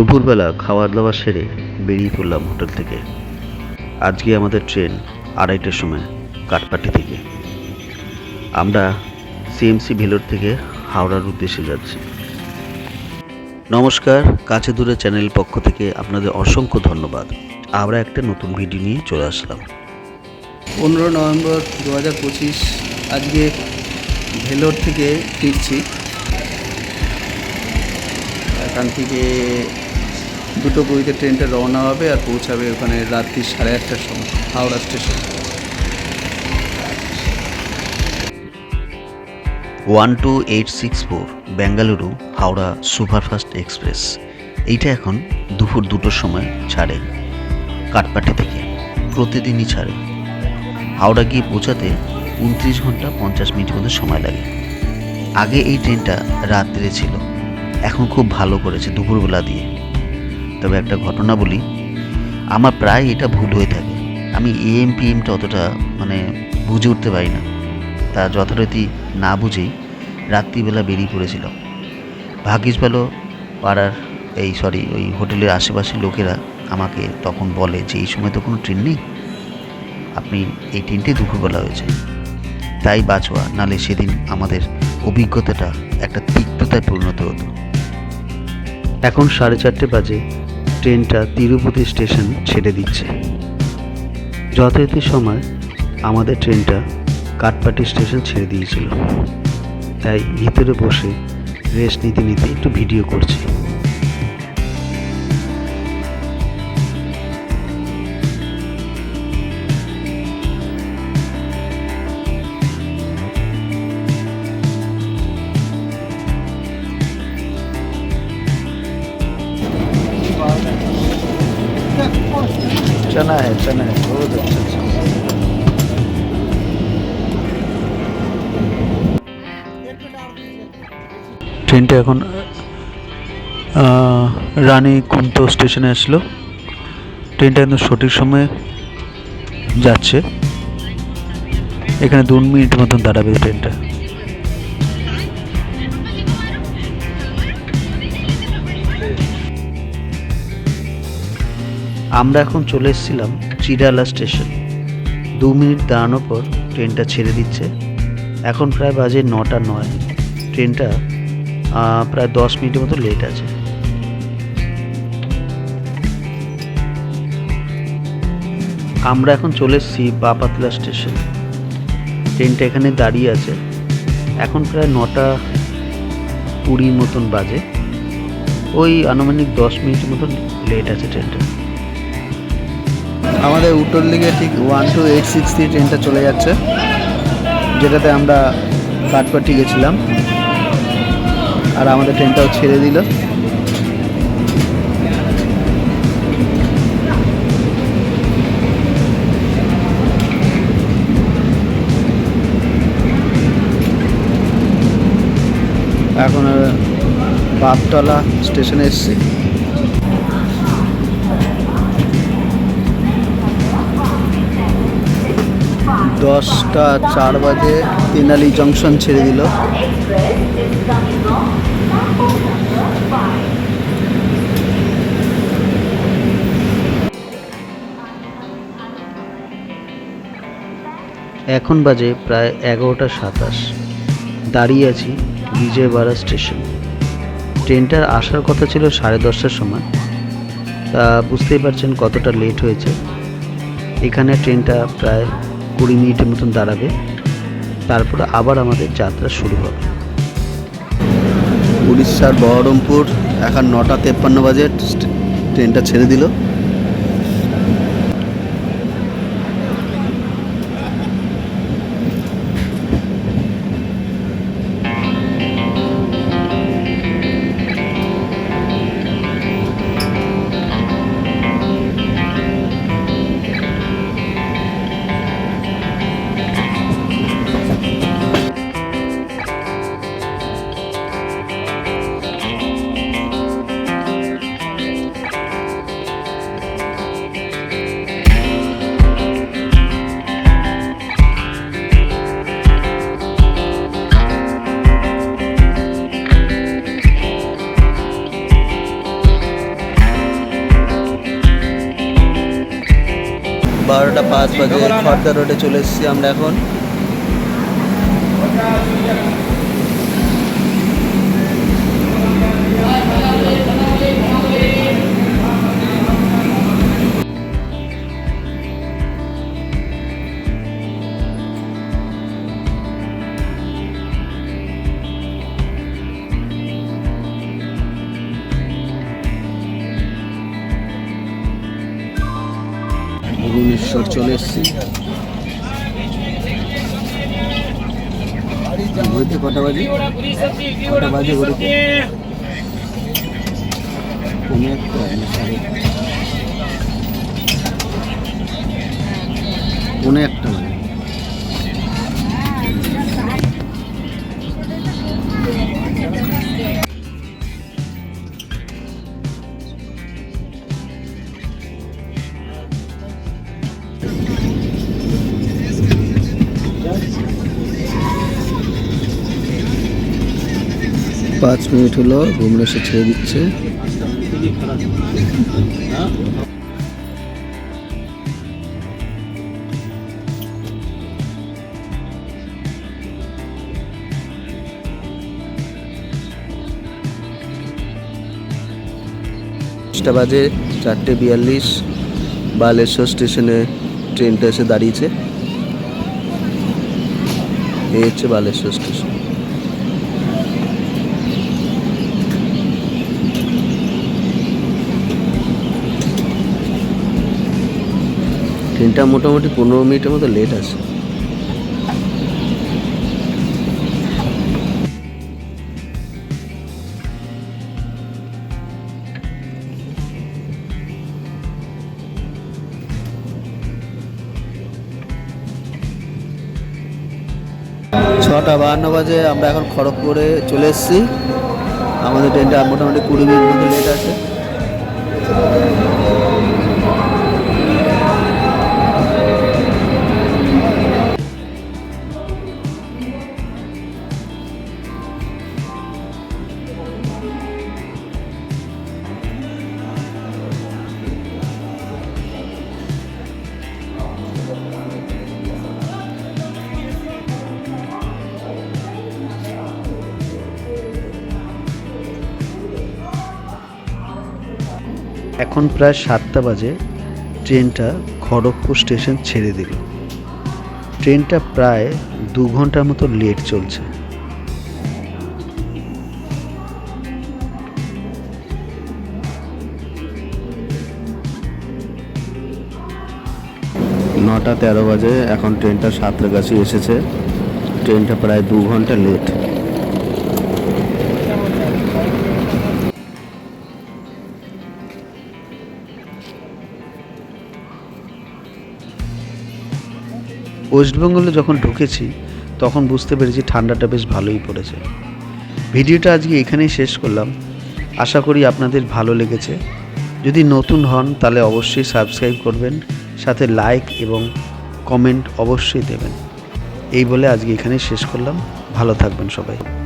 দুপুরবেলা খাওয়া দাওয়া সেরে বেরিয়ে পড়লাম হোটেল থেকে। আজকে আমাদের ট্রেন আড়াইটার সময় কাঠপাটি থেকে। আমরা সিএমসি ভেলোর থেকে হাওড়ার উদ্দেশ্যে যাচ্ছি। নমস্কার, কাছে দূরে চ্যানেল পক্ষ থেকে আপনাদের অসংখ্য ধন্যবাদ। আমরা একটা নতুন ভিডিও নিয়ে চলে আসলাম। পনেরো নভেম্বর দু হাজার পঁচিশ, আজকে ভেলোর থেকে ফিরছি। এখান থেকে দুটো কুড়িতে ট্রেনটা রওনা হবে আর পৌঁছাবে ওখানে রাত্রি সাড়ে আটটার সময়, Howrah station. One two eight six four, Bengaluru, Howrah superfast express. এইটা এখন দুপুর দুটোর সময় ছাড়ে কাঠপাটি থেকে, প্রতিদিনই ছাড়ে। হাওড়া গিয়ে পৌঁছাতে উনত্রিশ ঘণ্টা পঞ্চাশ মিনিট মতো সময় লাগে। আগে এই ট্রেনটা রাত্রে ছিল, এখন খুব ভালো করেছে দুপুরবেলা দিয়ে। তবে একটা ঘটনা বলি, আমার প্রায় এটা ভুল হয়ে থাকে। আমি এএম পিএমটা অতটা মানে বুঝে উঠতে পারি না। তা যথারীতি না বুঝেই রাত্রিবেলা বেরিয়ে পড়েছিলাম। ভাগ্যিস ভালো পাড়ার এই সরি ওই হোটেলের আশেপাশের লোকেরা আমাকে তখন বলে যে, এই সময় তো কোনো ট্রেন নেই। আপনি এই ট্রেনটাই দুপুরবেলা হয়েছে। তাই বাঁচোয়া নালে সেদিন আমাদের অভিজ্ঞতাটা একটা তিক্ততায় পরিণত হতো। এখন সাড়ে চারটে বাজে। ট্রেনটা তিরুপতি স্টেশন ছেড়ে দিচ্ছে। যথারীতি সময় আমাদের ট্রেনটা কাটপাটি স্টেশন ছেড়ে দিয়েছিল। তাই ভিতরে বসে রেস্ট নিতে নিতে একটু ভিডিও করছি। चना है चना है बहुत अच्छा अच्छा ট্রেনটা এখন আহ, রানী কুন্ত স্টেশনে আসলো ট্রেনটা কিন্তু সঠিক সময়ে যাচ্ছে এখানে দু মিনিট মতন দাঁড়াবে ট্রেনটা আমরা এখন চলে এসেছিলাম চিরালা স্টেশন। দু মিনিট দাঁড়ানোর পর ট্রেনটা ছেড়ে দিচ্ছে। এখন প্রায় বাজে নটা নয়। ট্রেনটা প্রায় দশ মিনিটের মতো লেট আছে। আমরা এখন চলে এসেছি বাপাতলা স্টেশন। ট্রেনটা এখানে দাঁড়িয়ে আছে। এখন প্রায় নটা কুড়ি মতন বাজে। ওই আনুমানিক দশ মিনিট মতন লেট আছে ট্রেনটা। আমাদের উত্তর দিকে ঠিক one two eight six three ট্রেনটা চলে যাচ্ছে, যেটাতে আমরা কাঠপাটি গেছিলাম। আর আমাদের ট্রেনটাও ছেড়ে দিল। এখন বাপতলা স্টেশনে এসছি। দশটা চার বাজে তেনালি জংশন ছেড়ে দিল। এখন বাজে প্রায় এগারোটা সাতাশ। দাঁড়িয়ে আছি বিজয়বাড়া স্টেশন। ট্রেনটার আসার কথা ছিল সাড়ে দশটার সময়। তা বুঝতেই পারছেন কতটা লেট হয়েছে। এখানে ট্রেনটা প্রায় কুড়ি মিনিটের মতন দাঁড়াবে। তারপরে আবার আমাদের যাত্রা শুরু হবে। উড়িষ্যার বহরমপুর এখন নটা তেপ্পান্ন বাজে ট্রেনটা ছেড়ে দিল। পাঁচ বাজে খড়দা রোডে চলে এসেছি আমরা এখন। ভুবনেশ্বর চলে এসেছি। ঘুরতে কটা বাজে? কটা বাজে ঘুরতে কোনো একটা কোনো একটা। পাঁচ মিনিট হলো ভুবনেশ্বর ছেড়ে দিচ্ছে। দশটা বাজে, চারটে বিয়াল্লিশ, বালেশ্বর স্টেশনে ট্রেনটা এসে দাঁড়িয়েছে। এই হচ্ছে বালেশ্বর স্টেশন। ট্রেনটা মোটামুটি পনেরো মিনিটের মতো লেট আছে। ছটা বাহান্ন বাজে আমরা এখন খড়গপুরে চলে এসেছি। আমাদের ট্রেনটা মোটামুটি কুড়ি মিনিট মতো লেট আছে। এখন প্রায় সাতটা বাজে, ট্রেনটা খড়গপুর স্টেশন ছেড়ে দিল। ট্রেনটা প্রায় দু ঘণ্টার মতো লেট চলছে। নটা তেরো বাজে, এখন ট্রেনটা সাঁতরাগাছি এসেছে। ট্রেনটা প্রায় দু ঘণ্টা লেট। ওয়েস্টবেঙ্গলে যখন ঢুকেছি, তখন বুঝতে পেরেছি ঠান্ডাটা বেশ ভালোই পড়েছে। ভিডিওটা আজকে এখানেই শেষ করলাম। আশা করি আপনাদের ভালো লেগেছে। যদি নতুন হন, তাহলে অবশ্যই সাবস্ক্রাইব করবেন, সাথে লাইক এবং কমেন্ট অবশ্যই দেবেন। এই বলে আজকে এখানেই শেষ করলাম। ভালো থাকবেন সবাই।